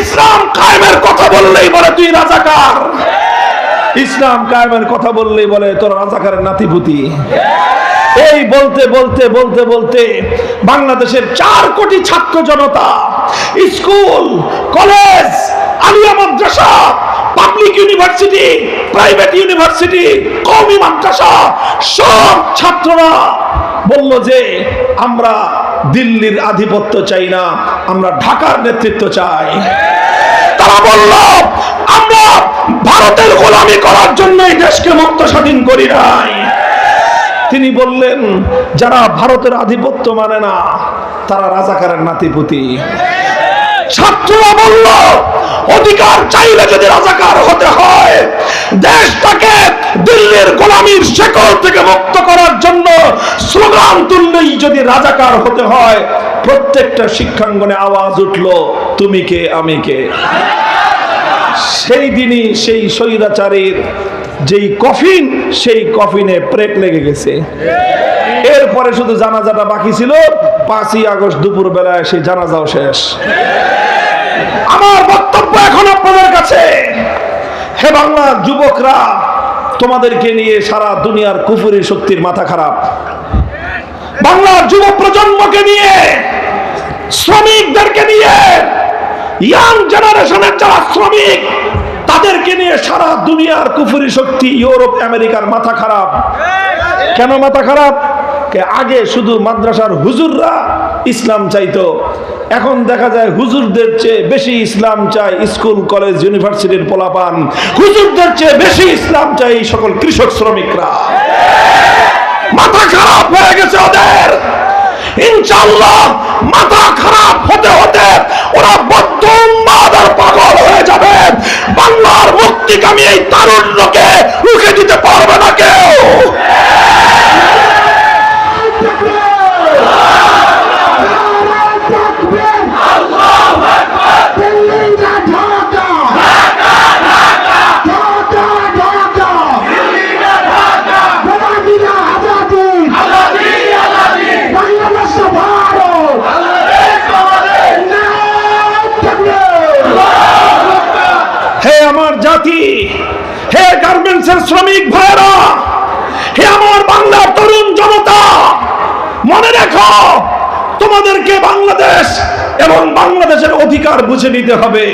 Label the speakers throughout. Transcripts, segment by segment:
Speaker 1: ইসলাম কায়েমের কথা বললেই বলে তুই রাজাকার। ইসলাম কায়েমের কথা বললেই বলে তোর রাজাকারের নাতিপুতি। এই বলতে বলতে বলতে বলতে বাংলাদেশের চার কোটি ছাত্র জনতা, স্কুল, কলেজ, আলিয়া মাদ্রাসা পাবলিক ইউনিভার্সিটি প্রাইভেট ইউনিভার্সিটি কওমি মাদ্রাসা, সব ছাত্ররা বলল যে আমরা দিল্লির আধিপত্য চাই না, আমরা ঢাকার নেতৃত্ব চাই। তারা বলল, আমরা ভারতের গোলামি করার জন্য এই দেশকে মুক্ত স্বাধীন করি নাই। তিনি বললেন, যারা ভারতের আধিপত্য মানে না, তারা রাজাকারের নাতিপুতি। ছাত্ররা বলল, অধিকার চাইলে যদি রাজাকার হতে হয়, দেশটাকে দিল্লির গোলামীর শেকল থেকে মুক্ত করার জন্য স্লোগান তুললেই যদি রাজাকার হতে হয়, প্রত্যেকটা শিক্ষাঙ্গনে আওয়াজ উঠল, তুমি কে, আমি কে? সেই দিনই সেই স্বৈরাচারীর যেই কফিন, সেই কফিনে প্রেক লেগে গেছে। এরপরে শুধু জানাজাটা বাকি ছিল, পাঁচই আগস্ট দুপুর বেলায় সেই জানাজাও শেষ। আমার বক্তব্য এখন আপনাদের কাছে। হে বাংলার যুবকরা, তোমাদেরকে নিয়ে সারা দুনিয়ার কুফুরি শক্তির মাথা খারাপ। বাংলার যুব প্রজন্মকে নিয়ে, শ্রমিকদেরকে নিয়ে ইয়াং জেনারেশনের যারা শ্রমিক তাদেরকে নিয়ে সারা দুনিয়ার কুফুরি শক্তি ইউরোপ, আমেরিকার মাথা খারাপ। কেন মাথা খারাপ? আগে শুধু মাদ্রাসার হুজুররা ইসলাম চাইতো, এখন দেখা যায় হুজুরদের চেয়ে বেশি ইসলাম চাই স্কুল, কলেজ, ইউনিভার্সিটির পোলাপান। হুজুরদের চেয়ে বেশি ইসলাম চাই সকল কৃষক শ্রমিকরা। মাথা খারাপ হয়ে গেছে ওদের। ইনশাল্লাহ মাথা খারাপ হতে হতে ওরা বদ্ধ উন্মাদ আর পাগল হয়ে যাবে। বাংলার মুক্তিকামী এই তারুণ্যকে রুখে দিতে পারবে না কেউ। জাতি, হে গার্মেন্টসের শ্রমিক ভাইরা হে আমার বাংলার তরুণ জনতা, মনে রেখো, তোমাদেরকে বাংলাদেশ এবং বাংলাদেশের অধিকার বুঝে নিতে হবে।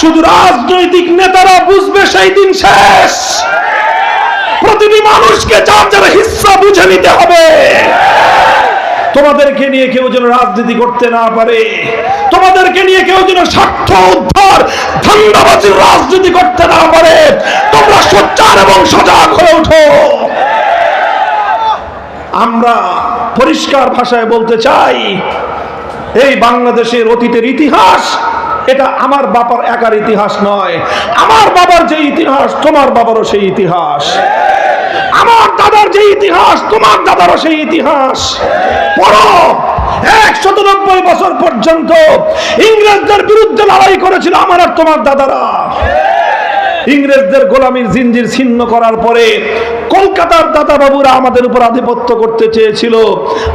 Speaker 1: শুধু রাজনৈতিক নেতারা বুঝবে সেই দিন শেষ। প্রতিটি মানুষকে যার যার হিস্সা বুঝে নিতে হবে। তোমাদেরকে নিয়ে কেউ যেন রাজনীতি করতে না পারে, তোমাদেরকে নিয়ে কেউ যেন স্বার্থ উদ্ধার ধান্দাবাজির রাজনীতি করতে না পারে, তোমরা সোচ্চার এবং সজাগ হয়ে ওঠো। আমরা পরিষ্কার ভাষায় বলতে চাই, এই বাংলাদেশের অতীতের ইতিহাস, এটা আমার বাবার একার ইতিহাস নয়, আমার বাবার যে ইতিহাস, তোমার বাবারও সেই ইতিহাস। আমার দাদার যে ইতিহাস, তোমার দাদারও সেই ইতিহাস। পড়ো একশত নব্বই বছর পর্যন্ত ইংরেজদের বিরুদ্ধে লড়াই করেছিল আমার আর তোমার দাদারা। ইংরেজদের গোলামীর জিঞ্জির ছিন্ন করার পরে কলকাতার দাদা বাবুরা আমাদের উপর আধিপত্য করতে চেয়েছিল।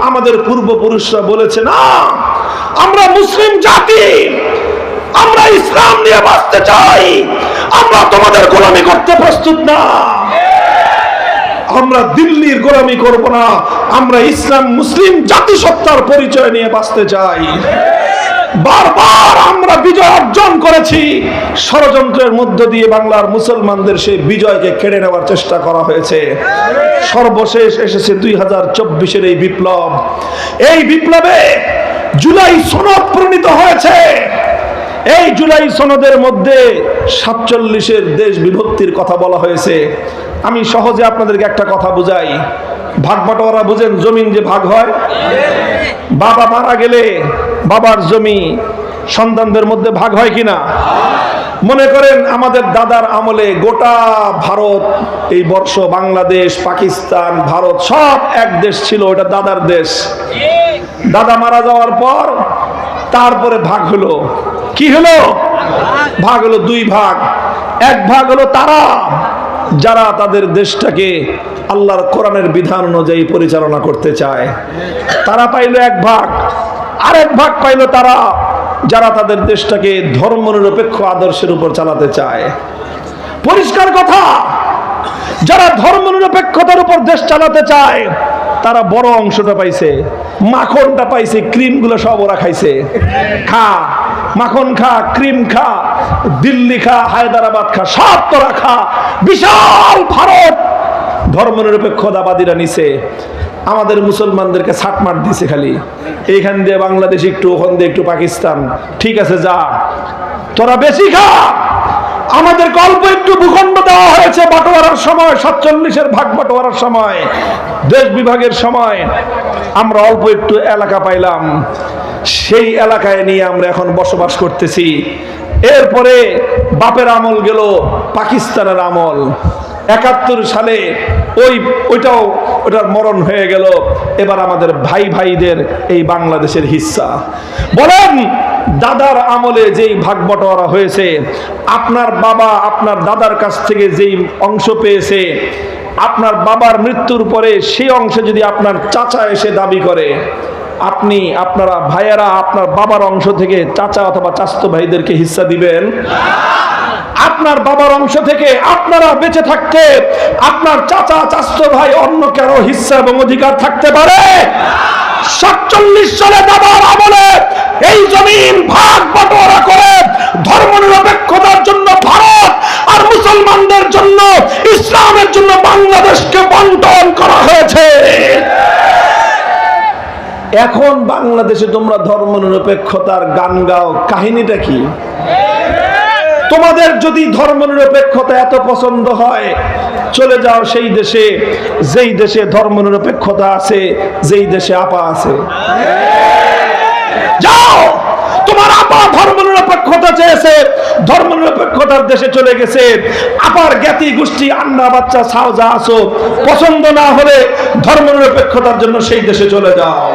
Speaker 1: আমাদের পূর্বপুরুষরা বলেছে, না, আমরা মুসলিম জাতি, আমরা ইসলাম নিয়ে বাঁচতে চাই, আমরা তোমাদের গোলামি করতে প্রস্তুত না। আমরা দিল্লির গোলামি করব না। আমরা ইসলাম, মুসলিম জাতিসত্তার পরিচয় নিয়ে বাঁচতে চাই। বারবার আমরা বিজয় অর্জন করেছি। ষড়যন্ত্রের মধ্য দিয়ে বাংলার মুসলমানদের সেই বিজয়কে কেড়ে নেওয়ার চেষ্টা করা হয়েছে। সর্বশেষ এসেছে দুই হাজার চব্বিশের এই বিপ্লব। এই বিপ্লবে জুলাই সনদ প্রণীত হয়েছে। এই জুলাই সনদের মধ্যে সাতচল্লিশের দেশ বিভক্তির কথা বলা হয়েছে। আমি সহজে আপনাদেরকে একটা কথা বুঝাই। ভাগ বাটোয়ারা বুঝেন জমিন যে ভাগ হয়? বাবা মারা গেলে বাবার জমি সন্তানদের মধ্যে ভাগ হয় কিনা? মনে করেন আমাদের দাদার আমলে গোটা ভারত, এই বর্ষ, বাংলাদেশ, পাকিস্তান, ভারত সব এক দেশ ছিল, ওটা দাদার দেশ। দাদা মারা যাওয়ার পর তারপরে ভাগ হলো। কি হলো? ভাগ হলো দুই ভাগ। এক ভাগ হলো তারা। যারা তাদের দেশটাকে আল্লাহর কোরআনের বিধান অনুযায়ী পরিচালনা করতে চায়, তারা পাইল এক ভাগ। আরেক ভাগ পাইলো তারা, যারা তাদের দেশটাকে ধর্ম নিরপেক্ষ আদর্শের উপর চালাতে চায়। পরিষ্কার কথা, যারা ধর্ম নিরপেক্ষতার উপর দেশ চালাতে চায়, তারা বড় অংশটা পাইছে, মাখনটা পাইছে, ক্রিমগুলো সব ওরা খাইছে। খা মাখন খা, ক্রিম খা, দিল্লি খা, হায়দ্রাবাদ খা, সব তোরা খা। বিশাল ভারত! ধর্মনিরপেক্ষতাবাদীরা নিছে। আমাদের মুসলমানদেরকে ছাটমাট দিছে খালি। এইখান দিয়ে বাংলাদেশ একটু, ওখান দিয়ে একটু পাকিস্তান। ঠিক আছে, যা। তোরা বেশি খা! আমাদের অল্প একটু ভূখণ্ড দেওয়া হয়েছে বাটোয়ারার সময়, সাতচল্লিশের ভাগ বাটোয়ারার সময়, দেশ বিভাগের সময়। আমরা অল্প একটু এলাকা পাইলাম। সেই এলাকায় নিয়ে আমরা এখন বসবাস করতেছি। এরপরে বাপের আমল গেল পাকিস্তানের আমল। একাত্তর সালে ওই, ওইটাও, ওটার মরণ হয়ে গেল। এবার আমাদের ভাই ভাইদের এই বাংলাদেশের হিস্সা বলেন, দাদার আমলে যেই ভাগ বটোয়ারা হয়েছে, আপনার বাবা আপনার দাদার কাছ থেকে যেই অংশ পেয়েছে, আপনার বাবার মৃত্যুর পরে সেই অংশ যদি আপনার চাচা এসে দাবি করে আপনি, আপনারা ভাইয়েরা, আপনার বাবার অংশ থেকে চাচা অথবা চাস্ত ভাইদেরকে হিস্সা দিবেন। আপনার বাবার অংশ থেকে আপনারা বেঁচে থাকতে, আপনার চাচা চাস্ত ভাই অন্য কারও হিস্সা এবং অধিকার থাকতে পারে। সাতচল্লিশ সালে দাদার আমলে এই জমিন ভাগ বাটোয়ারা করে ধর্ম নিরপেক্ষতার জন্য ভারত আর মুসলমানদের জন্য ইসলামের জন্য বাংলাদেশকে বন্টন করা হয়েছে। এখন বাংলাদেশে তোমরা ধর্ম নিরপেক্ষতার গান গাও কাহিনীটা কি? তোমাদের যদি ধর্ম নিরপেক্ষতা এত পছন্দ হয়, চলে যাও সেই দেশে, যেই দেশে ধর্ম নিরপেক্ষতা আছে, যেই দেশে আপা আছে। যাও! তোমার আপা ধর্ম নিরপেক্ষতা চেয়েছে ধর্ম নিরপেক্ষতার দেশে চলে গেছে। আপার জ্ঞাতি গোষ্ঠী, আন্না, বাচ্চা যা আসো। পছন্দ না হলে ধর্ম নিরপেক্ষতার জন্য সেই দেশে চলে যাও।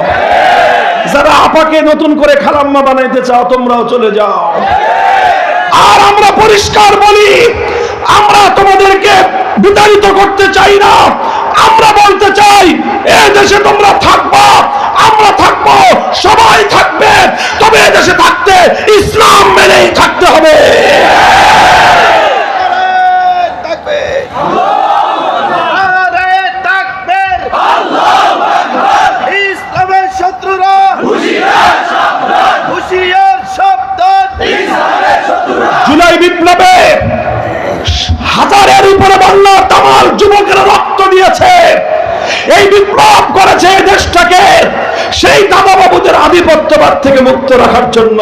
Speaker 1: যারা আপাকে নতুন করে খালাম্মা বানাইতে চাও, তোমরাও চলে যাও। আর আমরা পরিষ্কার বলি, আমরা তোমাদেরকে বিতাড়িত করতে চাই না। আমরা বলতে চাই, এ দেশে তোমরা থাকবা, আমরা থাকব, সবাই থাকবে। তবে এ দেশে থাকতে ইসলাম মেনেই থাকতে হবে
Speaker 2: নারে তাকবীর! ইসলামের শত্রুরা হুঁশিয়ার সাবধান
Speaker 1: জুলাই বিপ্লবে হাজারের উপরে বাংলা তামাল যুবকেরা রক্ত দিয়েছে এই বিপ্লব করেছে এই দেশটাকে সেই দাদা বাবুদের আধিপত্যবাদ থেকে মুক্ত রাখার জন্য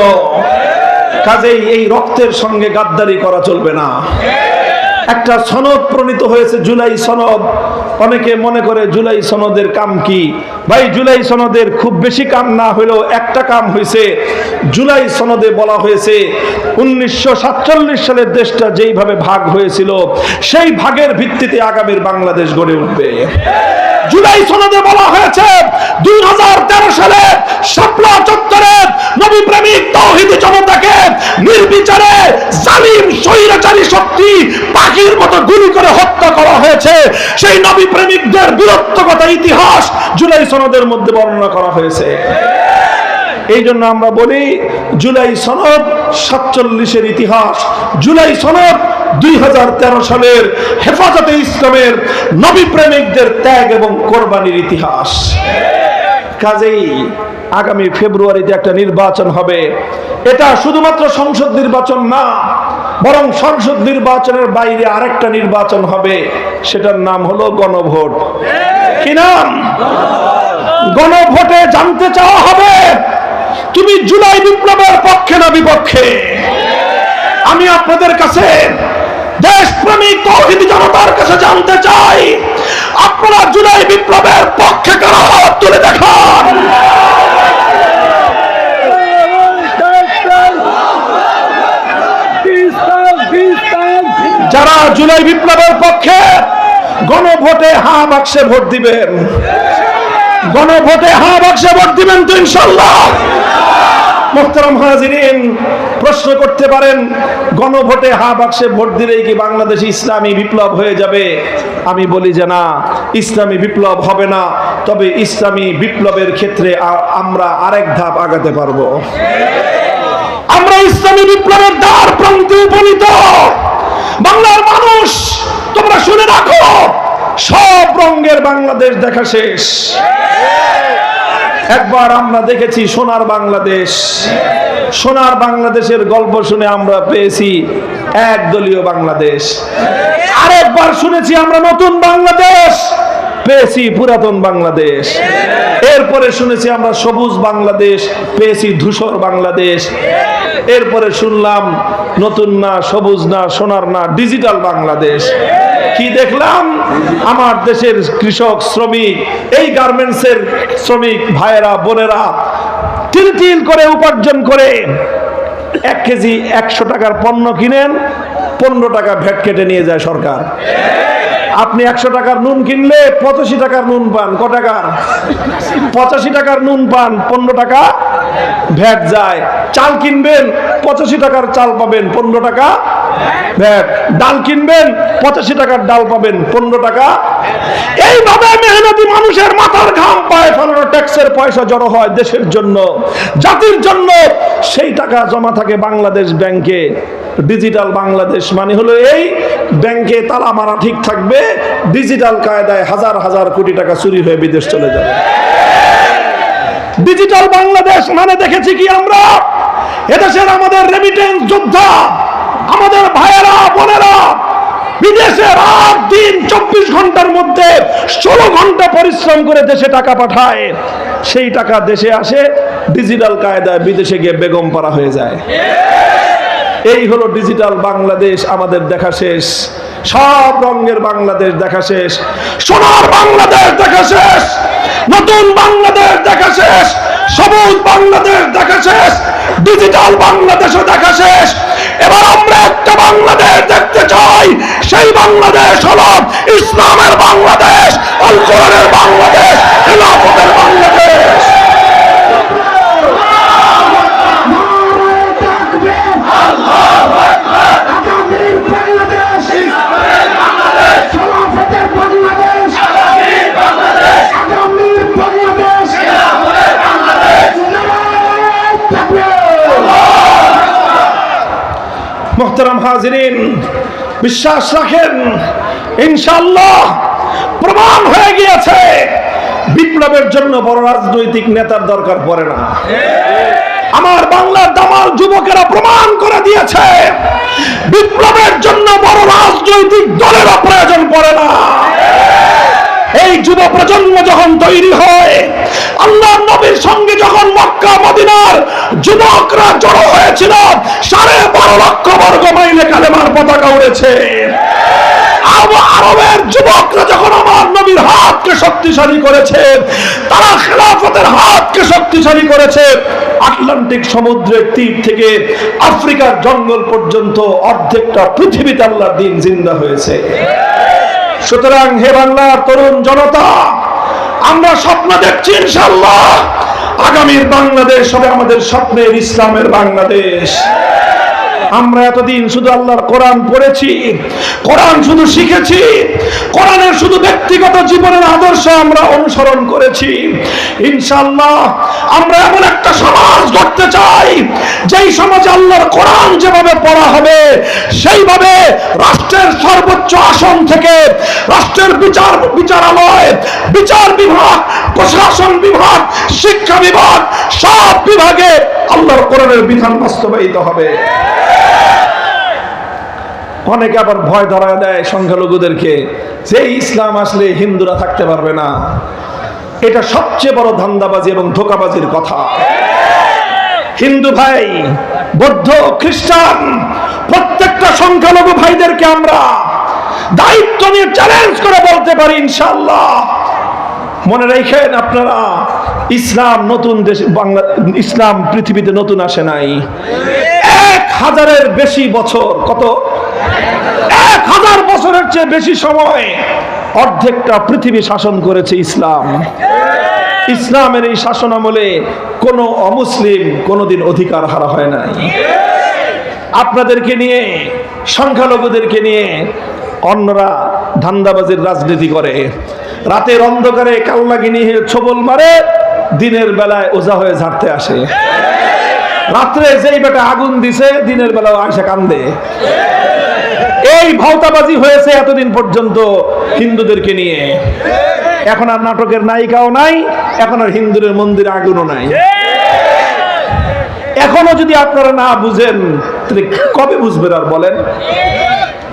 Speaker 1: কাজেই এই রক্তের সঙ্গে গাদ্দারি করা চলবে না। একটা সনদ প্রণীত হয়েছে জুলাই সনদ। অনেকে মনে করে জুলাই সনদের কাম কি? ভাই, জুলাই সনদের খুব বেশি কাম না হলেও একটা কাম হয়েছে। জুলাই সনদে বলা হয়েছে, উনিশশো সাতচল্লিশ সালের দেশটা যেইভাবে ভাগ হয়েছিল, সেই ভাগের ভিত্তিতে আগামীর বাংলাদেশ গড়ে উঠবে। জুলাই সনদে বলা হয়েছে, দুই হাজার তেরো সালে শাপলা চত্বরে নবী প্রেমিক তৌহিদি জনতাকে নির্বিচারে জালিম, স্বৈরাচারী শক্তি পাখির মতো গুলি করে হত্যা করা হয়েছে। সেই নবী প্রেমিকদের বীরত্বগত ইতিহাস জুলাই সনদের মধ্যে বর্ণনা করা হয়েছে। এই জন্য আমরা বলি, জুলাই সনদ সাতচল্লিশের ইতিহাস। জুলাই সনদ দুই হাজার তেরো সালের হেফাজতে ইসলামের নবী প্রেমিকদের ত্যাগ এবং কোরবানির ইতিহাস। কাজেই আগামী ফেব্রুয়ারিতে একটা নির্বাচন হবে। এটা শুধুমাত্র সংসদ নির্বাচন না বরং সংসদ নির্বাচনের বাইরে আরেকটা নির্বাচন হবে, সেটার নাম হলো গণভোট। কি নাম? গণভোটে জানতে চাওয়া হবে, তুমি জুলাই বিপ্লবের পক্ষে না বিপক্ষে? আমি আপনাদের কাছে দেশপ্রেমিক তৌহিদি জনতার কাছে জানতে চাই, আপনারা জুলাই বিপ্লবের পক্ষে কারা তুলে দেখান? জুলাই বিপ্লবের পক্ষে গণভোটে হা বাক্সে ভোট দিবেন। গণভোটে হা বাক্সে ভোট দিবেন তো ইনশাল্লাহ। মোহতারাম হাজিরিন, প্রশ্ন করতে পারেন, গণভোটে হা বাক্সে ভোট দিলেই কি বাংলাদেশে ইসলামী বিপ্লব হয়ে যাবে? আমি বলি যে না, ইসলামী বিপ্লব হবে না, তবে ইসলামী বিপ্লবের ক্ষেত্রে আমরা আরেক ধাপ আগাতে পারব। আমরা ইসলামী বিপ্লবের দ্বার প্রান্তে উপনীত। শুনে রাখো, সব রঙের বাংলাদেশ দেখা শেষ। একবার আমরা দেখেছি সোনার বাংলাদেশ। সোনার বাংলাদেশের গল্প শুনে আমরা পেয়েছি একদলীয় বাংলাদেশ। আরেকবার শুনেছি আমরা নতুন বাংলাদেশ, পেয়েছি পুরাতন বাংলাদেশ। এরপরে শুনেছি আমরা সবুজ বাংলাদেশ, পেয়েছি ধূসর বাংলাদেশ। এরপরে শুনলাম, নতুন না, সবুজ না, সোনার না ডিজিটাল বাংলাদেশ। কি দেখলাম? আমার দেশের কৃষক, শ্রমিক, এই গার্মেন্টসের শ্রমিক ভাইয়েরা, বোনেরা তিল তিল করে উপার্জন করে এক কেজি একশো টাকার পণ্য কিনেন, পনেরো টাকা ভ্যাট কেটে নিয়ে যায় সরকার। আপনি একশো টাকার নুন কিনলে পঁচাশি টাকার নুন পান, ক টাকার? পঁচাশি টাকার নুন পান, পনেরো টাকা ভ্যাট যায়। চাল কিনবেন, পঁচাশি টাকার চাল পাবেন, পনেরো টাকা ডাল কিনবেন, পঁচাশি টাকার ডাল পাবেন, পনেরো টাকা। এইভাবে মেহনতি মানুষের মাথার ঘাম পায় ফেলানো ট্যাক্সের পয়সা জড়ো হয় দেশের জন্য। জাতির জন্য সেই টাকা জমা থাকে বাংলাদেশ ব্যাংকে। ডিজিটাল বাংলাদেশ মানে হলো এই, ব্যাংকে তালা মারা ঠিক থাকবে, ডিজিটাল কায়দায় হাজার হাজার কোটি টাকা চুরি হয়ে বিদেশ চলে যাবে। ডিজিটাল বাংলাদেশ মানে দেখেছি কি আমরা? এদেশের আমাদের রেমিটেন্স যোদ্ধা আমাদের ভাইয়েরা, বোনেরা, বিদেশে রাত দিন চব্বিশ ঘণ্টার মধ্যে ষোলো ঘণ্টা পরিশ্রম করে দেশে টাকা পাঠায়। সেই টাকা দেশে আসে ডিজিটাল কায়দায় বিদেশে গিয়ে বেগম পাড়া হয়ে যায়। এই হলো ডিজিটাল বাংলাদেশ, আমাদের দেখা শেষ। সব রঙের বাংলাদেশ দেখা শেষ। সোনার বাংলাদেশ দেখা শেষ। নতুন বাংলাদেশ দেখা শেষ। সবুজ বাংলাদেশ দেখা শেষ। ডিজিটাল বাংলাদেশও দেখা শেষ। এবার আমরা একটা বাংলাদেশ দেখতে চাই। সেই বাংলাদেশ হল ইসলামের বাংলাদেশ কোরআনের বাংলাদেশ বাংলাদেশ
Speaker 3: আগামীর বাংলাদেশ খেলাফতের বাংলাদেশ আগামীর বাংলাদেশ নারায়ণ তাকবীর
Speaker 1: মোহতারাম হাজিরিন, বিশ্বাস রাখেন ইনশাল্লাহ প্রমাণ হয়ে গিয়েছে। বিপ্লবের জন্য বড় রাজনৈতিক নেতার দরকার পড়ে না। আমার বাংলার দামাল যুবকেরা প্রমাণ করে দিয়েছে, বিপ্লবের জন্য বড় রাজনৈতিক দলেরও প্রয়োজন পড়ে না। এই যুব প্রজন্ম যখন তৈরি হয় আল্লাহ নবীর সঙ্গে যখন মক্কা মদিনার যুবকরা জড়ো হয়েছিল। সাড়ে বারো লক্ষ বর্গ মাইলে কালেমার পতাকা উড়েছে। আরবের যুবকরা যখন আমার নবীর হাতকে শক্তিশালী করেছে, তারা খেলাফতের হাতকে শক্তিশালী করেছে। আটলান্টিক সমুদ্রের তীর থেকে আফ্রিকার জঙ্গল পর্যন্ত অর্ধেকটা পৃথিবীতে আল্লাহর দিন জিন্দা হয়েছে। সুতরাং হে বাংলার তরুণ জনতা, আমরা স্বপ্ন দেখছি ইনশাল্লাহ আগামীর বাংলাদেশ হবে আমাদের স্বপ্নের ইসলামের বাংলাদেশ। আমরা এতদিন শুধু আল্লাহর কোরআন পড়েছি, কোরআন শুধু শিখেছি, কোরআনের শুধু ব্যক্তিগত জীবনের আদর্শ আমরা অনুসরণ করেছি। ইনশাল্লাহ আমরা এমন একটা সমাজ গড়তে চাই, যেই সমাজে আল্লাহর কোরআন যেভাবে পড়া হবে, সেইভাবে রাষ্ট্রের সর্বোচ্চ আসন থেকে রাষ্ট্রের বিচার, বিচারালয়, বিচার বিভাগ, প্রশাসন বিভাগ, শিক্ষা বিভাগ, সব বিভাগে আল্লাহর কোরআনের বিধান বাস্তবায়িত হবে। অনেকে আবার ভয় ধরা দেয় সংখ্যালঘুদেরকে যে ইসলাম আসলে হিন্দুরা থাকতে পারবে না। এটা সবচেয়ে বড় ধান্দাবাজি এবং ধোকাবাজির কথা। হিন্দু ভাই, বৌদ্ধ, খ্রিস্টান, প্রত্যেকটা সংখ্যালঘু ভাইদেরকে আমরা দায়িত্ব নিয়ে চ্যালেঞ্জ করে বলতে পারি ইনশাল্লাহ মনে রেখেন আপনারা, ইসলাম নতুন দেশ, বাংলা, ইসলাম পৃথিবীতে নতুন আসে নাই। হাজারের বেশি বছর, কত? এক হাজার বছরের চেয়ে বেশি সময় অর্ধেকটা পৃথিবী শাসন করেছে ইসলাম। ইসলামের এই শাসন আমলে কোনো অমুসলিম কোনোদিন অধিকার হারা হয় নাই। আপনাদেরকে নিয়ে, সংখ্যালঘুদেরকে নিয়ে অন্যরা ধান্দাবাজির রাজনীতি করে। রাতের অন্ধকারে কাল্লাগিনি হয়ে ছবল মারে, দিনের বেলায় ওজা হয়ে ঝাড়তে আসে। রাত্রে যেই বেটা আগুন দিছে, দিনের বেলাও আয়সা কান্দে। এই ভাওতাবাজি হয়েছে এতদিন পর্যন্ত হিন্দুদেরকে নিয়ে। এখন আর নাটকের নায়িকাও নাই, এখন আর হিন্দুদের মন্দিরে আগুনও নাই। এখনও যদি আপনারা না বুঝেন তাহলে কবে বুঝবেন আর বলেন?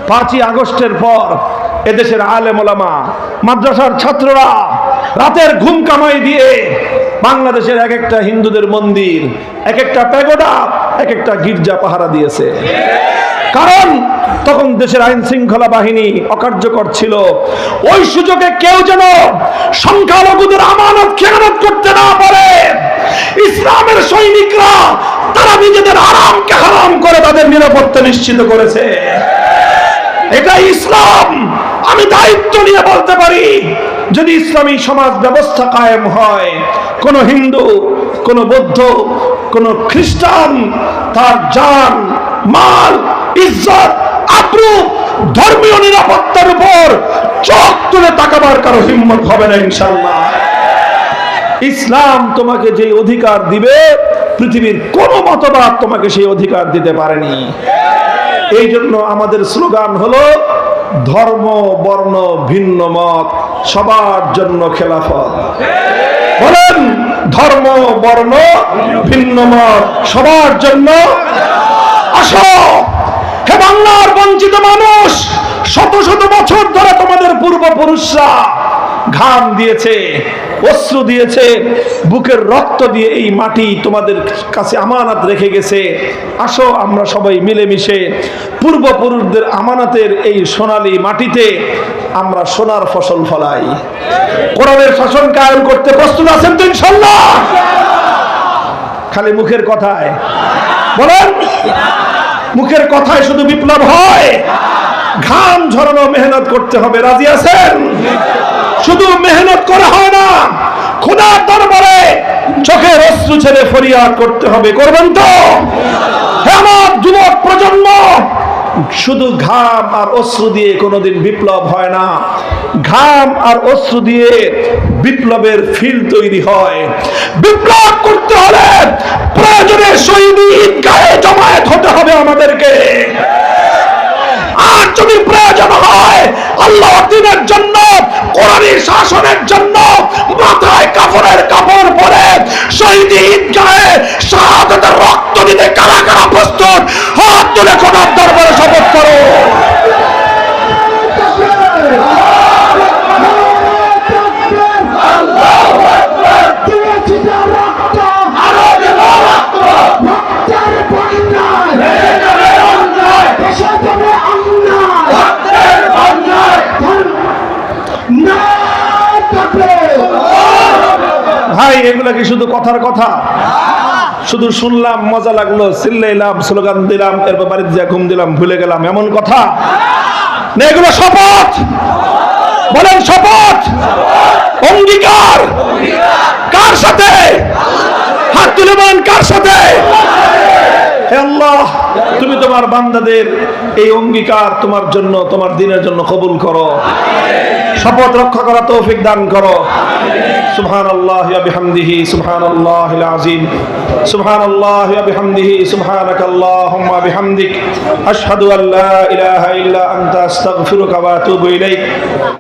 Speaker 1: পাঁচই আগস্টের পর এদেশের আলেম ওলামা, মাদ্রাসার ছাত্ররা রাতের ঘুম কামাই দিয়ে বাংলাদেশের এক একটা হিন্দুদের মন্দির এক একটা প্যাগোডা এক একটা গির্জা পাহারা দিয়েছে। কারণ তখন দেশের আইন শৃঙ্খলা বাহিনী অকার্যকর ছিল। ওই সুযোগে কেউ যেন সংখ্যালঘুদের আমানত খেয়ানত করতে না পারে। ইসলামের সৈনিকরা তারা নিজেদের আরামকে হারাম করে তাদের নিরাপত্তা নিশ্চিত করেছে। এটা ইসলাম। আমি দায়িত্ব নিয়ে বলতে পারি, যদি ইসলামী সমাজ ব্যবস্থা কায়েম হয় কোন হিন্দু, কোন বৌদ্ধ, কোন খ্রিস্টান, তার জান, মাল, ইজ্জত আব্রু ধর্মীয় নিরাপত্তার উপর চোখ তুলে তাকাবার কারও হিম্মত হবে না ইনশাল্লাহ ইসলাম তোমাকে যে অধিকার দিবে, পৃথিবীর কোন মতবাদ তোমাকে সেই অধিকার দিতে পারেনি। এই জন্য আমাদের স্লোগান হলো, ধর্ম, বর্ণ, ভিন্ন মত, সবার জন্য খেলাফত। বলেন, ধর্ম, বর্ণ ভিন্ন মত, সবার জন্য আস। হে বাংলার বঞ্চিত মানুষ, শত শত বছর ধরে তোমাদের পূর্বপুরুষরা ঘাম দিয়েছে। অশ্রু দিয়েছে, বুকের রক্ত দিয়ে এই মাটি তোমাদের কাছে আমানত রেখে গেছে। আসো আমরা সবাই মিলেমিশে পূর্বপুরুষদের আমানতের এই সোনালী মাটিতে আমরা সোনার ফসল ফলাই। কোরআনের শাসন কায়েম করতে প্রস্তুত আছেন তো ইনশাল্লাহ খালি মুখের কথায়। বলেন, মুখের কথায় শুধু বিপ্লব হয়। ঘাম ঝরানো মেহনত করতে হবে, রাজি আছেন? শুধু মেহনত করা হয় না খোদার দরবারে চোখের অশ্রু ছেড়ে ফরিয়াদ করতে হবে, করবেন তো? আমার যুবক প্রজন্ম, শুধু ঘাম আর অশ্রু দিয়ে কোনোদিন বিপ্লব হয় না। ঘাম আর অশ্রু দিয়ে বিপ্লবের ফিল তৈরি হয়। বিপ্লব করতে হলে প্রয়োজনে শহীদ গায়ে জমায়েত হতে হবে আমাদেরকে। আর যদি প্রয়োজন হয় আল্লাহ দিনের জন্য, কোরআনের শাসনের জন্য, মাথায় কাপড়ের কাপড় পরে শহীদ ঈদগাহে শাহাদাতের রক্ত দিতে কারা কারা প্রস্তুত? হাত তুলে খোদার দরবারে শপথ করো
Speaker 3: দিয়েছি যে রক্ত রক্তের বন্যায় দেশে যাবে অন্যায় না থাকলে
Speaker 1: ভাই, এগুলা কি শুধু কথার কথা? শুধু শুনলাম, মজা লাগল চিল্লাইলাম স্লোগান দিলাম, এরপর বাড়িতে যা ঘুম দিলাম, ভুলে গেলাম, এমন কথা? না, এগুলো শপথ! বলেন শপথ! অঙ্গীকার! কার সাথে? হাত তুলে বলেন, কার সাথে? তুমি তোমার বান্দাদের এই অঙ্গীকার তোমার জন্য, তোমার দিনের জন্য কবুল করো। শপথ রক্ষা করা তৌফিক দান করো। সুবহান আল্লাহ বিহামদিহি সুবহান আল্লাহ আজিম সুবহান আল্লাহ বিহামদিহি সুবহানাক আল্লাহুম্মা বিহামদিক, আশহাদু আল্লা ইলাহা ইল্লা আনতা, আস্তাগফিরুকা ওয়া আতুবু ইলাইক।